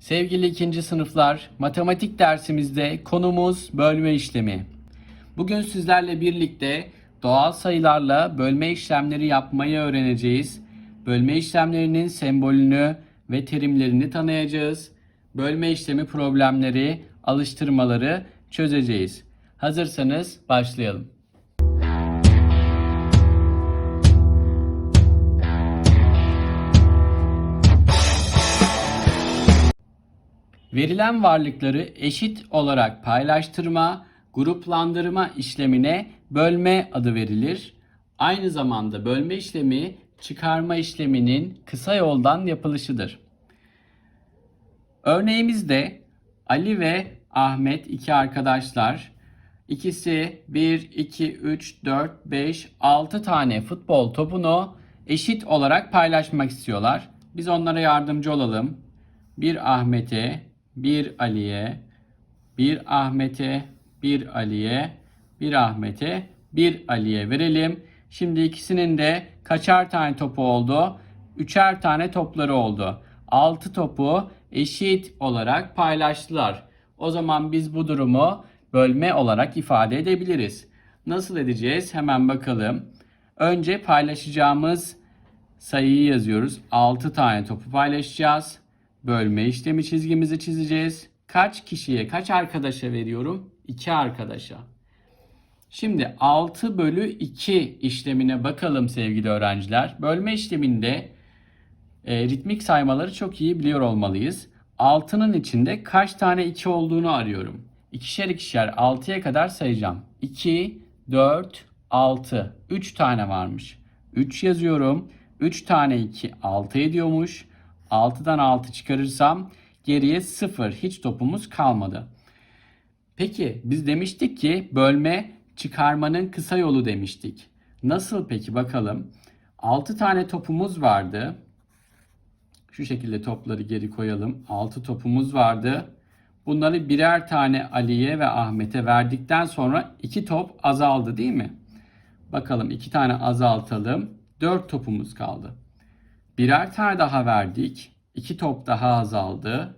Sevgili ikinci sınıflar, matematik dersimizde konumuz bölme işlemi. Bugün sizlerle birlikte doğal sayılarla bölme işlemleri yapmayı öğreneceğiz. Bölme işlemlerinin sembolünü ve terimlerini tanıyacağız. Bölme işlemi problemleri, alıştırmaları çözeceğiz. Hazırsanız başlayalım. Verilen varlıkları eşit olarak paylaştırma, gruplandırma işlemine bölme adı verilir. Aynı zamanda bölme işlemi çıkarma işleminin kısa yoldan yapılışıdır. Örneğimizde Ali ve Ahmet iki arkadaşlar. İkisi 1, 2, 3, 4, 5, 6 tane futbol topunu eşit olarak paylaşmak istiyorlar. Biz onlara yardımcı olalım. Bir Ahmet'e, bir Ali'ye, bir Ahmet'e, bir Ali'ye, bir Ahmet'e, bir Ali'ye verelim. Şimdi ikisinin de kaçar tane topu oldu? Üçer tane topları oldu. 6 topu eşit olarak paylaştılar. O zaman biz bu durumu bölme olarak ifade edebiliriz. Nasıl edeceğiz? Hemen bakalım. Önce paylaşacağımız sayıyı yazıyoruz. 6 tane topu paylaşacağız. Bölme işlemi çizgimizi çizeceğiz. Kaç kişiye, kaç arkadaşa veriyorum? 2 arkadaşa. Şimdi 6 bölü 2 işlemine bakalım sevgili öğrenciler. Bölme işleminde e, ritmik saymaları çok iyi biliyor olmalıyız. 6'nın içinde kaç tane 2 olduğunu arıyorum. İkişer ikişer 6'ya kadar sayacağım. 2, 4, 6. 3 tane varmış. 3 yazıyorum. 3 tane 2 6 ediyormuş. 6'dan 6 çıkarırsam geriye 0. Hiç topumuz kalmadı. Peki biz demiştik ki bölme çıkarmanın kısa yolu demiştik. Nasıl peki bakalım. 6 tane topumuz vardı. Şu şekilde topları geri koyalım. 6 topumuz vardı. Bunları birer tane Ali'ye ve Ahmet'e verdikten sonra 2 top azaldı değil mi? Bakalım 2 tane azaltalım. 4 topumuz kaldı. Birer tane daha verdik. 2 top daha azaldı.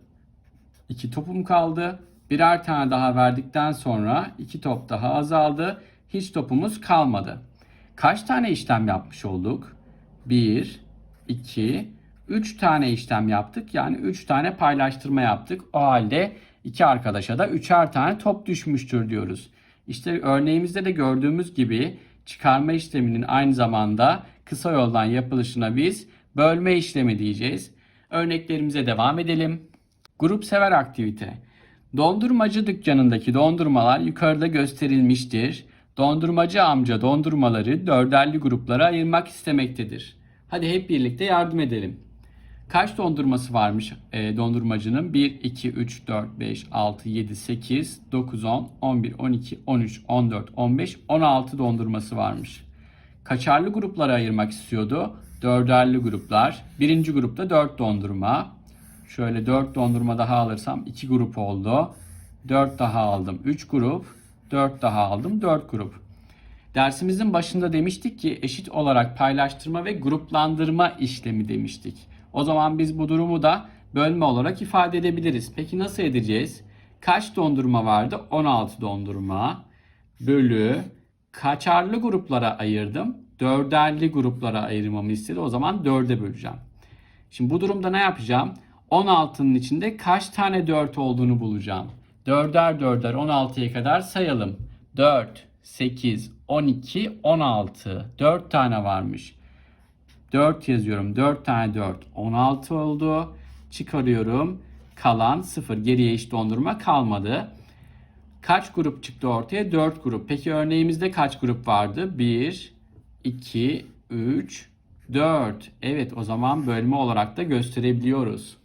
2 topum kaldı. Birer tane daha verdikten sonra 2 top daha azaldı. Hiç topumuz kalmadı. Kaç tane işlem yapmış olduk? 1, 2, 3 tane işlem yaptık. Yani 3 tane paylaştırma yaptık. O halde iki arkadaşa da 3'er tane top düşmüştür diyoruz. İşte örneğimizde de gördüğümüz gibi çıkarma işleminin aynı zamanda kısa yoldan yapılışına biz bölme işlemi diyeceğiz. Örneklerimize devam edelim. Grup sever aktivite. Dondurmacı dükkanındaki dondurmalar yukarıda gösterilmiştir. Dondurmacı amca dondurmaları dörderli gruplara ayırmak istemektedir. Hadi hep birlikte yardım edelim. Kaç dondurması varmış e, dondurmacının? 1, 2, 3, 4, 5, 6, 7, 8, 9, 10, 11, 12, 13, 14, 15, 16 dondurması varmış. Kaçarlı gruplara ayırmak istiyordu? Dörderli gruplar. Birinci grupta 4 dondurma. Şöyle 4 dondurma daha alırsam 2 grup oldu. 4 daha aldım 3 grup. 4 daha aldım 4 grup. Dersimizin başında demiştik ki eşit olarak paylaştırma ve gruplandırma işlemi demiştik. O zaman biz bu durumu da bölme olarak ifade edebiliriz. Peki nasıl edeceğiz? Kaç dondurma vardı? 16 dondurma bölü kaçarlı gruplara ayırdım. Dörderli gruplara ayırmamı istedi. O zaman 4'e böleceğim. Şimdi bu durumda ne yapacağım? 16'nın içinde kaç tane 4 olduğunu bulacağım. 4'er 4'er 16'ya kadar sayalım. 4, 8, 12, 16. 4 tane varmış. 4 yazıyorum. 4 tane 4. 16 oldu. Çıkarıyorum. Kalan 0. Geriye hiç dondurma kalmadı. Kaç grup çıktı ortaya? 4 grup. Peki örneğimizde kaç grup vardı? 1, 2, 3, 4. Evet o zaman bölme olarak da gösterebiliyoruz.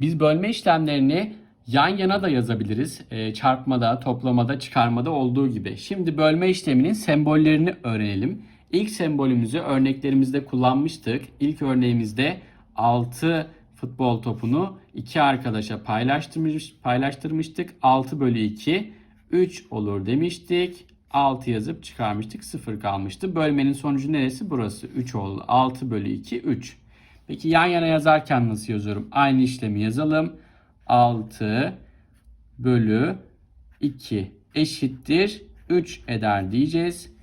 Biz bölme işlemlerini yan yana da yazabiliriz. E, çarpmada, toplamada, çıkarmada olduğu gibi. Şimdi bölme işleminin sembollerini öğrenelim. İlk sembolümüzü örneklerimizde kullanmıştık. İlk örneğimizde 6 futbol topunu iki arkadaşa paylaştırmış, paylaştırmıştık. 6 bölü 2 3 olur demiştik. 6 yazıp çıkarmıştık. 0 kalmıştı. Bölmenin sonucu neresi? Burası 3 oldu. 6 bölü 2 3. Peki yan yana yazarken nasıl yazıyorum? Aynı işlemi yazalım. 6 bölü 2 eşittir 3 eder diyeceğiz.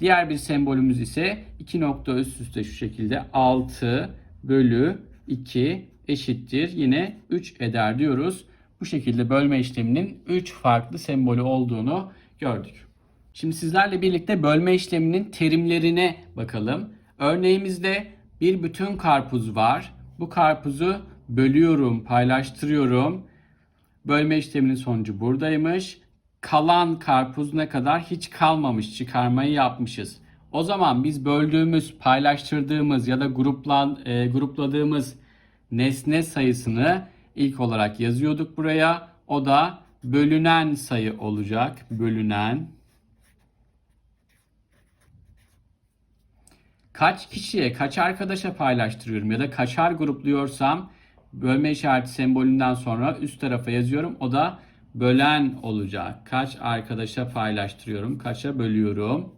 Diğer bir sembolümüz ise 2 nokta üst üste şu şekilde 6 bölü 2 eşittir yine 3 eder diyoruz. Bu şekilde bölme işleminin 3 farklı sembolü olduğunu gördük. Şimdi sizlerle birlikte bölme işleminin terimlerine bakalım. Örneğimizde bir bütün karpuz var. Bu karpuzu bölüyorum, paylaştırıyorum. Bölme işleminin sonucu buradaymış. Kalan karpuz ne kadar hiç kalmamış çıkarmayı yapmışız. O zaman biz böldüğümüz, paylaştırdığımız ya da gruplan, e, grupladığımız nesne sayısını ilk olarak yazıyorduk buraya. O da bölünen sayı olacak. Bölünen. Kaç kişiye, kaç arkadaşa paylaştırıyorum ya da kaçar grupluyorsam bölme işareti sembolünden sonra üst tarafa yazıyorum. O da bölen olacak. Kaç arkadaşa paylaştırıyorum, kaça bölüyorum.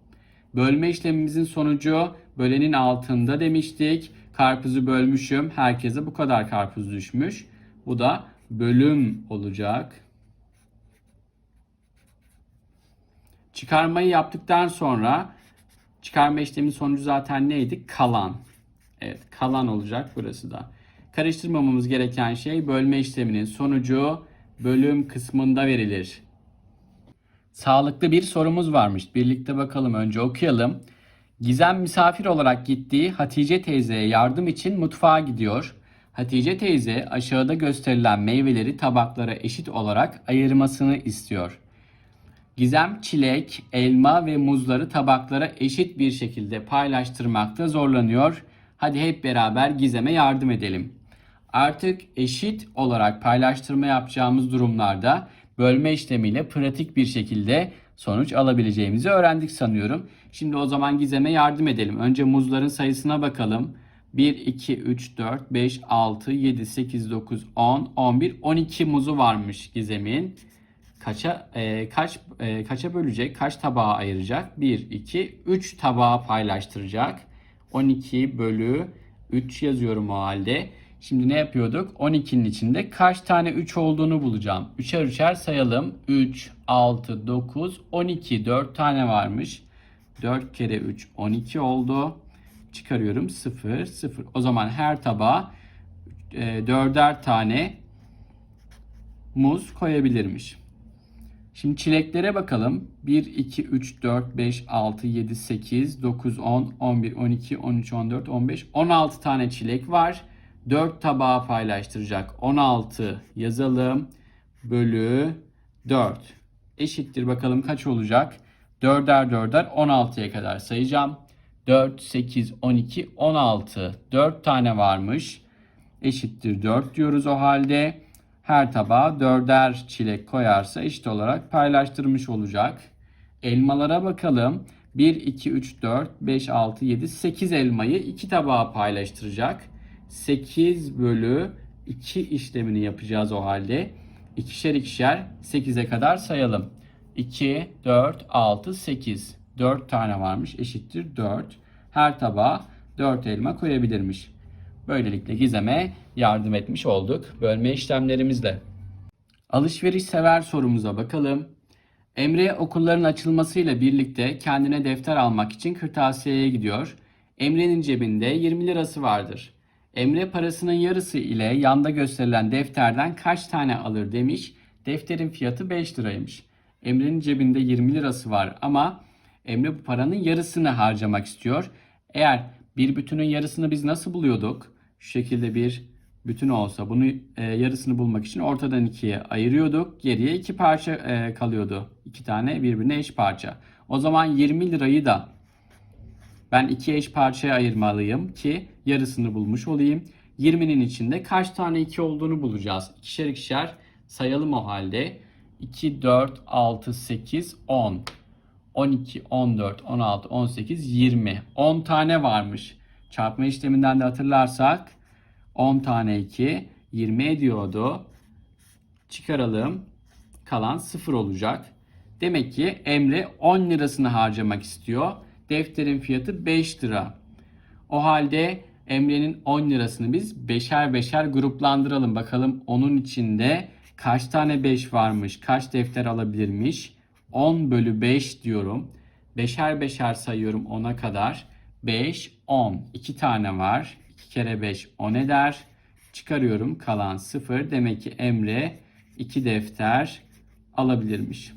Bölme işlemimizin sonucu bölenin altında demiştik. Karpuzu bölmüşüm. Herkese bu kadar karpuz düşmüş. Bu da bölüm olacak. Çıkarmayı yaptıktan sonra çıkarma işleminin sonucu zaten neydi? Kalan. Evet, kalan olacak burası da. Karıştırmamamız gereken şey bölme işleminin sonucu bölüm kısmında verilir. Sağlıklı bir sorumuz varmış. Birlikte bakalım önce okuyalım. Gizem misafir olarak gittiği Hatice teyzeye yardım için mutfağa gidiyor. Hatice teyze aşağıda gösterilen meyveleri tabaklara eşit olarak ayırmasını istiyor. Gizem çilek, elma ve muzları tabaklara eşit bir şekilde paylaştırmakta zorlanıyor. Hadi hep beraber Gizem'e yardım edelim. Artık eşit olarak paylaştırma yapacağımız durumlarda bölme işlemiyle pratik bir şekilde sonuç alabileceğimizi öğrendik sanıyorum. Şimdi o zaman Gizem'e yardım edelim. Önce muzların sayısına bakalım. 1, 2, 3, 4, 5, 6, 7, 8, 9, 10, 11, 12 muzu varmış Gizem'in. Kaça e, kaç e, kaça bölecek? Kaç tabağa ayıracak? 1, 2, 3 tabağa paylaştıracak. 12 bölü 3 yazıyorum o halde. Şimdi ne yapıyorduk? 12'nin içinde kaç tane 3 olduğunu bulacağım. Üçer üçer sayalım. 3, 6, 9, 12. 4 tane varmış. 4 kere 3, 12 oldu. Çıkarıyorum 0, 0. O zaman her tabağa e, dörder tane muz koyabilirmiş. Şimdi çileklere bakalım. 1, 2, 3, 4, 5, 6, 7, 8, 9, 10, 11, 12, 13, 14, 15, 16 tane çilek var. 4 tabağa paylaştıracak. 16 yazalım. Bölü 4. Eşittir bakalım kaç olacak? 4'er 4'er 16'ya kadar sayacağım. 4, 8, 12, 16. 4 tane varmış. Eşittir 4 diyoruz o halde. Her tabağa dörder çilek koyarsa eşit olarak paylaştırmış olacak. Elmalara bakalım. 1, 2, 3, 4, 5, 6, 7, 8 elmayı 2 tabağa paylaştıracak. 8 bölü 2 işlemini yapacağız o halde. İkişer ikişer 8'e kadar sayalım. 2, 4, 6, 8. 4 tane varmış eşittir 4. Her tabağa 4 elma koyabilirmiş. Böylelikle Gizem'e yardım etmiş olduk bölme işlemlerimizle. Alışveriş sever sorumuza bakalım. Emre okulların açılmasıyla birlikte kendine defter almak için kırtasiyeye gidiyor. Emre'nin cebinde 20 lirası vardır. Emre parasının yarısı ile yanda gösterilen defterden kaç tane alır demiş. Defterin fiyatı 5 liraymış. Emre'nin cebinde 20 lirası var ama Emre bu paranın yarısını harcamak istiyor. Eğer bir bütünün yarısını biz nasıl buluyorduk? Şu şekilde bir bütün olsa bunu e, yarısını bulmak için ortadan ikiye ayırıyorduk. Geriye iki parça e, kalıyordu. İki tane birbirine eş parça. O zaman 20 lirayı da ben iki eş parçaya ayırmalıyım ki yarısını bulmuş olayım. 20'nin içinde kaç tane 2 olduğunu bulacağız. İkişer ikişer sayalım o halde. 2, 4, 6, 8, 10. 12, 14, 16, 18, 20. 10 tane varmış. Çarpma işleminden de hatırlarsak 10 tane 2 20 ediyordu. Çıkaralım. Kalan 0 olacak. Demek ki Emre 10 lirasını harcamak istiyor. Defterin fiyatı 5 lira. O halde Emre'nin 10 lirasını biz beşer beşer gruplandıralım. Bakalım onun içinde kaç tane 5 varmış, kaç defter alabilirmiş. 10 bölü 5 diyorum. Beşer beşer sayıyorum 10'a kadar. 5, 10. 2 tane var. 2 kere 5 10 eder. Çıkarıyorum kalan 0. Demek ki Emre 2 defter alabilirmiş.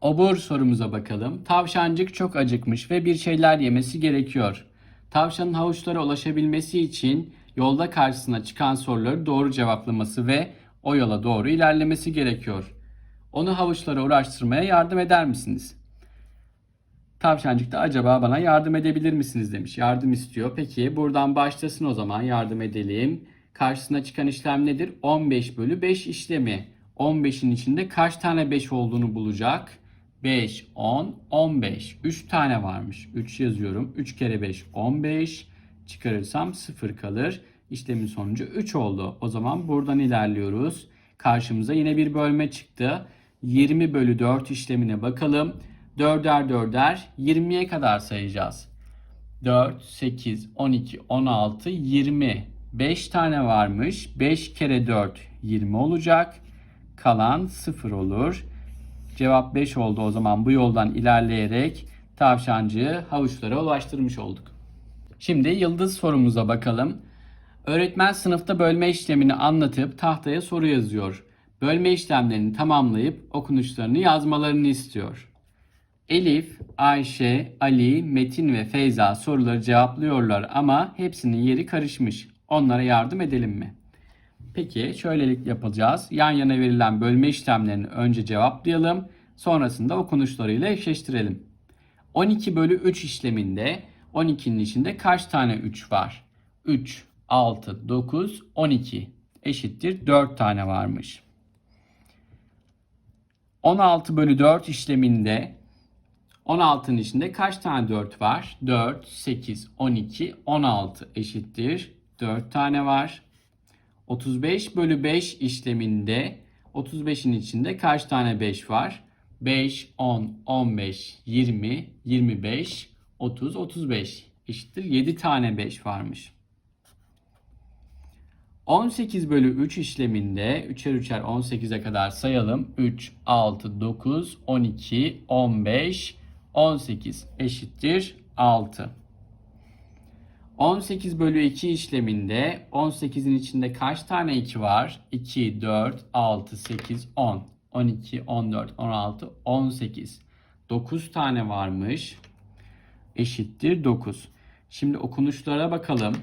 Obur sorumuza bakalım. Tavşancık çok acıkmış ve bir şeyler yemesi gerekiyor. Tavşanın havuçlara ulaşabilmesi için yolda karşısına çıkan soruları doğru cevaplaması ve o yola doğru ilerlemesi gerekiyor. Onu havuçlara uğraştırmaya yardım eder misiniz? Tavşancık da acaba bana yardım edebilir misiniz demiş. Yardım istiyor. Peki buradan başlasın o zaman yardım edelim. Karşısına çıkan işlem nedir? 15 bölü 5 işlemi. 15'in içinde kaç tane 5 olduğunu bulacak. 5, 10, 15. 3 tane varmış. 3 yazıyorum. 3 kere 5, 15. Çıkarırsam 0 kalır. İşlemin sonucu 3 oldu. O zaman buradan ilerliyoruz. Karşımıza yine bir bölme çıktı. 20 bölü 4 işlemine bakalım. 4'er 4'er 20'ye kadar sayacağız. 4, 8, 12, 16, 20. 5 tane varmış. 5 kere 4 20 olacak. Kalan 0 olur. Cevap 5 oldu o zaman bu yoldan ilerleyerek tavşancığı havuçlara ulaştırmış olduk. Şimdi yıldız sorumuza bakalım. Öğretmen sınıfta bölme işlemini anlatıp tahtaya soru yazıyor. Bölme işlemlerini tamamlayıp okunuşlarını yazmalarını istiyor. Elif, Ayşe, Ali, Metin ve Feyza soruları cevaplıyorlar ama hepsinin yeri karışmış. Onlara yardım edelim mi? Peki şöylelik yapacağız. Yan yana verilen bölme işlemlerini önce cevaplayalım. Sonrasında okunuşlarıyla eşleştirelim. 12 bölü 3 işleminde 12'nin içinde kaç tane 3 var? 3, 6, 9, 12 eşittir 4 tane varmış. 16 bölü 4 işleminde 16'nın içinde kaç tane 4 var? 4, 8, 12, 16 eşittir 4 tane var. 35 bölü 5 işleminde 35'in içinde kaç tane 5 var? 5, 10, 15, 20, 25, 30, 35 eşittir 7 tane 5 varmış. 18 bölü 3 işleminde 3'er 3'er 18'e kadar sayalım. 3, 6, 9, 12, 15, 18 eşittir 6. 18 bölü 2 işleminde 18'in içinde kaç tane 2 var? 2, 4, 6, 8, 10. 12, 14, 16, 18. 9 tane varmış. Eşittir 9. Şimdi okunuşlara bakalım.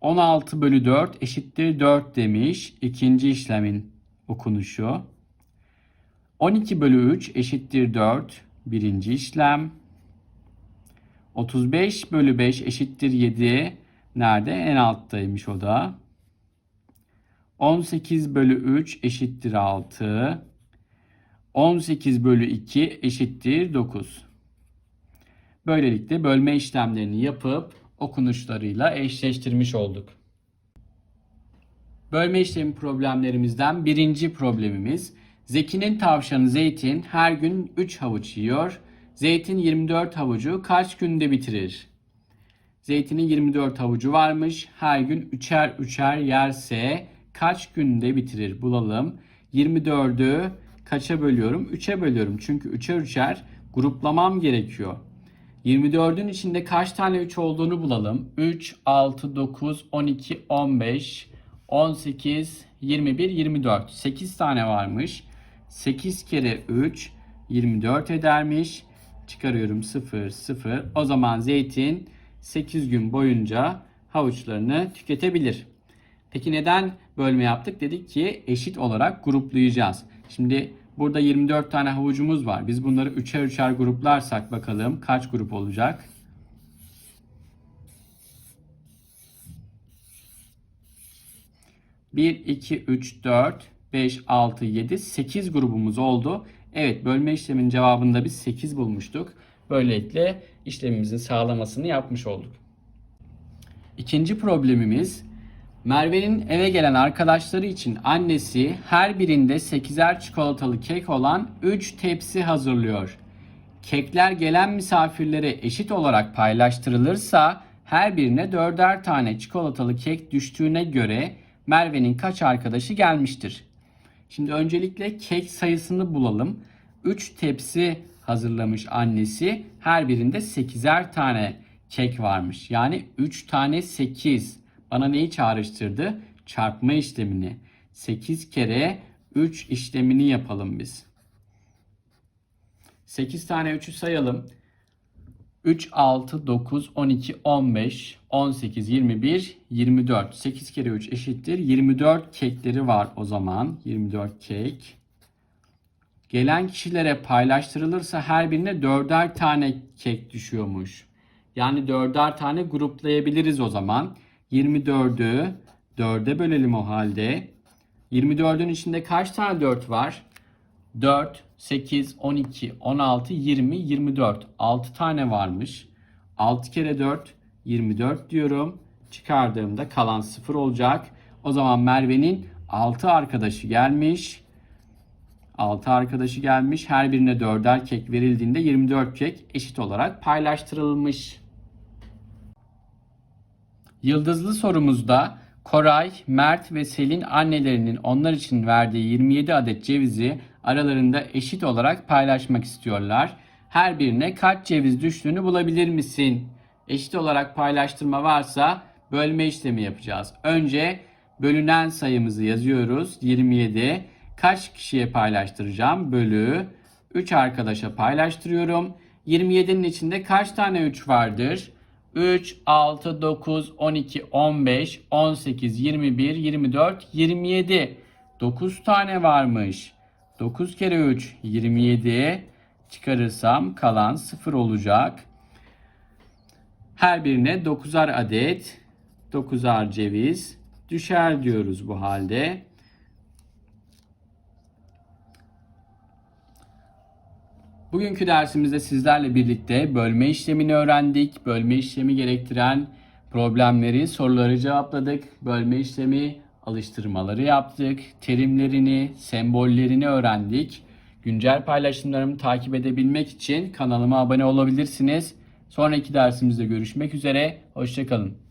16 bölü 4 eşittir 4 demiş. İkinci işlemin okunuşu. 12 bölü 3 eşittir 4. Birinci işlem. 35 bölü 5 eşittir 7. Nerede? En alttaymış o da. 18 bölü 3 eşittir 6. 18 bölü 2 eşittir 9. Böylelikle bölme işlemlerini yapıp okunuşlarıyla eşleştirmiş olduk. Bölme işlemi problemlerimizden birinci problemimiz Zeki'nin tavşanı Zeytin her gün 3 havuç yiyor. Zeytin 24 havucu kaç günde bitirir? Zeytinin 24 havucu varmış. Her gün üçer üçer yerse kaç günde bitirir? Bulalım. 24'ü kaça bölüyorum? 3'e bölüyorum. Çünkü üçer üçer gruplamam gerekiyor. 24'ün içinde kaç tane 3 olduğunu bulalım. 3, 6, 9, 12, 15, 18, 21, 24. 8 tane varmış. 8 kere 3 24 edermiş. Çıkarıyorum 0 0. O zaman zeytin 8 gün boyunca havuçlarını tüketebilir. Peki neden bölme yaptık? Dedik ki eşit olarak gruplayacağız. Şimdi burada 24 tane havucumuz var. Biz bunları üçer üçer gruplarsak bakalım kaç grup olacak? Bir, iki, üç, dört, 5, 6, 7, 8 grubumuz oldu. Evet bölme işleminin cevabında biz 8 bulmuştuk. Böylelikle işlemimizin sağlamasını yapmış olduk. İkinci problemimiz Merve'nin eve gelen arkadaşları için annesi her birinde 8'er çikolatalı kek olan 3 tepsi hazırlıyor. Kekler gelen misafirlere eşit olarak paylaştırılırsa her birine dörder tane çikolatalı kek düştüğüne göre Merve'nin kaç arkadaşı gelmiştir? Şimdi öncelikle kek sayısını bulalım. 3 tepsi hazırlamış annesi. Her birinde 8'er tane kek varmış. Yani 3 tane 8. Bana neyi çağrıştırdı? Çarpma işlemini. 8 kere 3 işlemini yapalım biz. 8 tane 3'ü sayalım. 3, 6, 9, 12, 15, 18, 21, 24. 8 kere 3 eşittir. 24 kekleri var o zaman. 24 kek. Gelen kişilere paylaştırılırsa her birine dörder tane kek düşüyormuş. Yani dörder tane gruplayabiliriz o zaman. 24'ü 4'e bölelim o halde. 24'ün içinde kaç tane 4 var? 4, 8, 12, 16, 20, 24. 6 tane varmış. 6 kere 4, 24 diyorum. Çıkardığımda kalan 0 olacak. O zaman Merve'nin 6 arkadaşı gelmiş. 6 arkadaşı gelmiş. Her birine 4'er kek verildiğinde 24 kek eşit olarak paylaştırılmış. Yıldızlı sorumuzda Koray, Mert ve Selin annelerinin onlar için verdiği 27 adet cevizi aralarında eşit olarak paylaşmak istiyorlar. Her birine kaç ceviz düştüğünü bulabilir misin? Eşit olarak paylaştırma varsa bölme işlemi yapacağız. Önce bölünen sayımızı yazıyoruz. 27. Kaç kişiye paylaştıracağım? Bölü 3 arkadaşa paylaştırıyorum. 27'nin içinde kaç tane 3 vardır? 3, 6, 9, 12, 15, 18, 21, 24, 27. 9 tane varmış. 9 kere 3, 27. Çıkarırsam kalan 0 olacak. Her birine 9'ar adet 9'ar ceviz düşer diyoruz bu halde. Bugünkü dersimizde sizlerle birlikte bölme işlemini öğrendik. Bölme işlemi gerektiren problemleri, soruları cevapladık. Bölme işlemi alıştırmaları yaptık. Terimlerini, sembollerini öğrendik. Güncel paylaşımlarımı takip edebilmek için kanalıma abone olabilirsiniz. Sonraki dersimizde görüşmek üzere. Hoşçakalın.